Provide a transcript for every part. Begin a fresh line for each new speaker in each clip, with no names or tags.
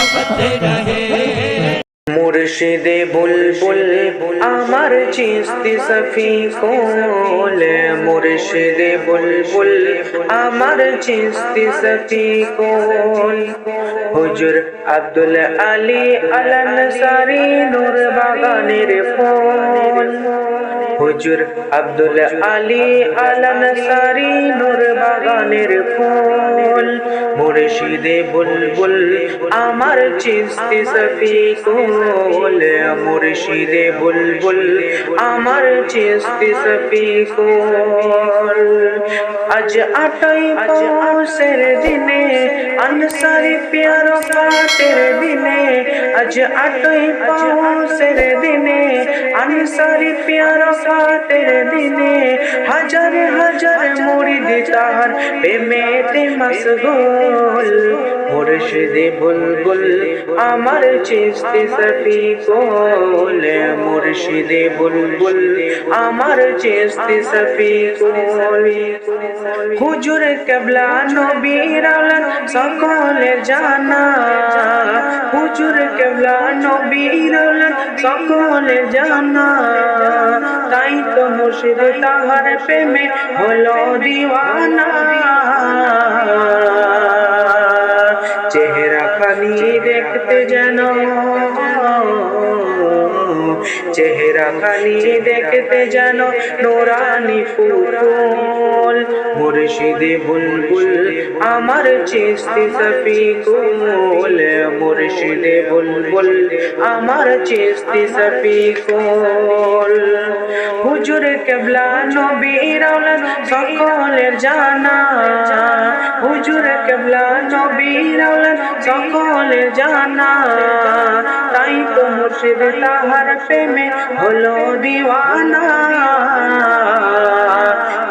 करते रहे
মুর্শিদে বুলবুল আমার চিস্তি সফি কোল মুর্শিদে বুলবুল আমার চিস্তি সফি কোল হুজুর আব্দুল আলী আলানসারি নূর বাগানের ফুল হুজুর আব্দুল আলী আলানসারি নূর বাগানের ফুল মুর্শিদে বুলবুল আমার চিস্তি সফি কোল মুর্শিদে বুলবুল আমার চিস্তি সফি কোল আজ আটাই পৌষের দিনে আনসারি প্যার পাটের দিনে আজ আটাই পৌষের দিনে আনসারি প্যার পাটের দিনে হাজার হাজার মুড়িদ তাহার প্রেমেতে মশগুল মুর্শিদে বুলবুল, আমার চিস্তি সফি কোল। মুর্শিদে বুলবুল, আমার চিস্তি সফি কোল। হুজুর কেবলা নবীর সকলে জানা। হুজুর কেবলা নবীর সকলে জানা। তাই তো মুর্শিদ তাহার প্রেমে হলো দিওয়ানা। খানি দেখতে যেন চেহারা খানি দেখতে যেন নোরানি ফুল মুর্শিদে বুলবুল, আমার চিস্তি সফি কুল মুর্শিদে বুলবুল, আমার চিস্তি সফি কুল হুজুর কেবলা নবীর সকলের জানা। হুজুর কেবলা নবীর আওলাদ সকলের জানা। তাই তো মুর্শিদ তাহার প্রেমে হলো দিওয়ানা।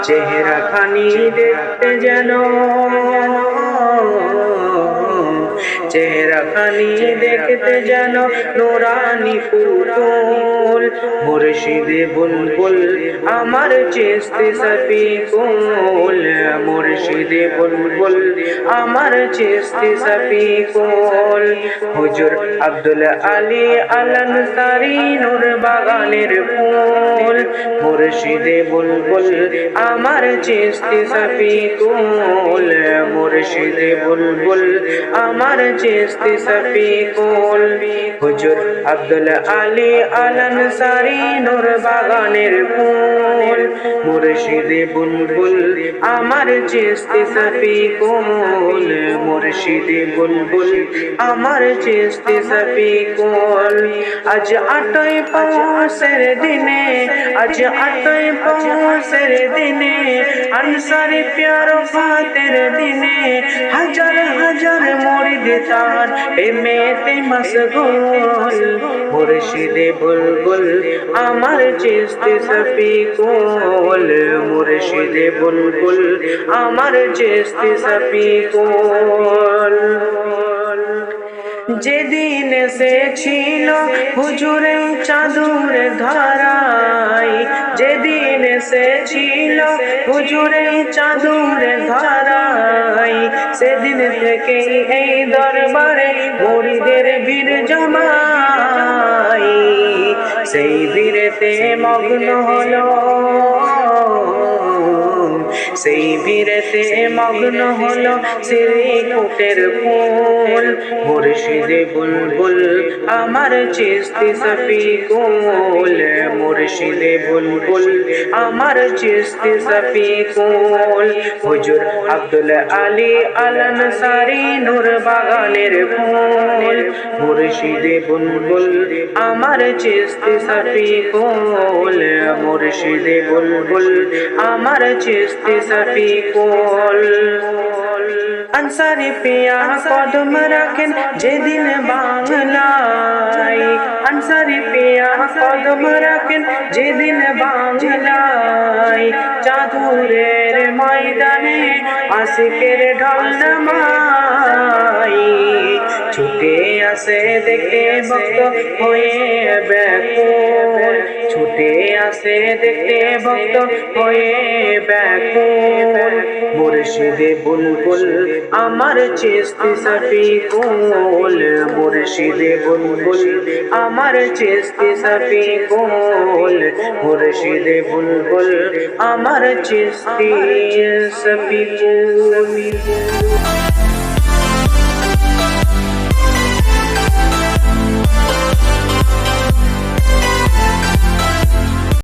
চেহারা খানি দেখতে যেন চেহারা খানি দেখতে যেন নোরানি পুতুল মুর্শিদে বুলবুল, আমার চেস্তে সফি কুল মুর্শিদে বুলবুল, আমার চেস্তে সফি কুল হুজুর আব্দুল আলী আলানসারি নূর বাগানের ফুল। মুর্শিদে বুলবুল, আমার চেস্তে সফি কুল মুর্শিদে বুলবুল, আমার চেস্তে সফি কুল হুজুর আব্দুল আলী আলানসারি নূর বাগানের ফুল মুর্শিদে বুলবুল আমার চেস্তে সফি কুল মুর্শিদে বুলবুল আমার চেস্তে সফি কুল আজ আটই পৌষের দিনে আজ আটই পৌষের দিনে আনসারি প্যার ফাতের দিনে হাজার হাজার মরিদ তার প্রেমেতে মশগুল মুর্শিদে বুলবুল, আমার চেস্তে সফি কোল মুর্শিদে বুলবুল, আমার চেস্তে সফি কোল যেদিন এসেছিল হুজুরে চাদুর ধারাই যেদিন এসেছিল হুজুরে চাদুর ধারাই। সেদিন থেকেই এই দরবারে মরিদের ভিড় জমাই। সেই ভিড়েতে মগ্ন হলো। সেই ভিড়েতে মগ্ন হলো শ্রী কুটের ফুল। মুর্শিদে বুলবুল, আমার চিস্তি সফি কুল। মুর্শিদে বুলবুল, আমার চিস্তি সফি কুল। হুজুর আব্দুল আলী আলানসারি নূর বাগানের ফুল। মুর্শিদে বুলবুল, আমার চিস্তি সফি কুল। মুর্শিদে বুলবুল, আমার চিস্তি সফি কুল আনসারি পিয়া কদম রাখেন যেদিন বাংলায় আনসারি পিয়া কদম রাখেন যেদিন বাংলায় চাঁদুরের ময়দানে আশিকের ঢল ছুটে আসে দেখতে ভক্ত হয়ে ব্যাকুল। ছুটে আসে দেখতে ভক্ত হয়ে ব্যাকুল। মুর্শিদে বুলবুল, আমার চেস্তি সফি কুল মুর্শিদে বুলবুল, আমার চিস্তি সফি কুল মুর্শিদে বুলবুল, আমার সফি কুল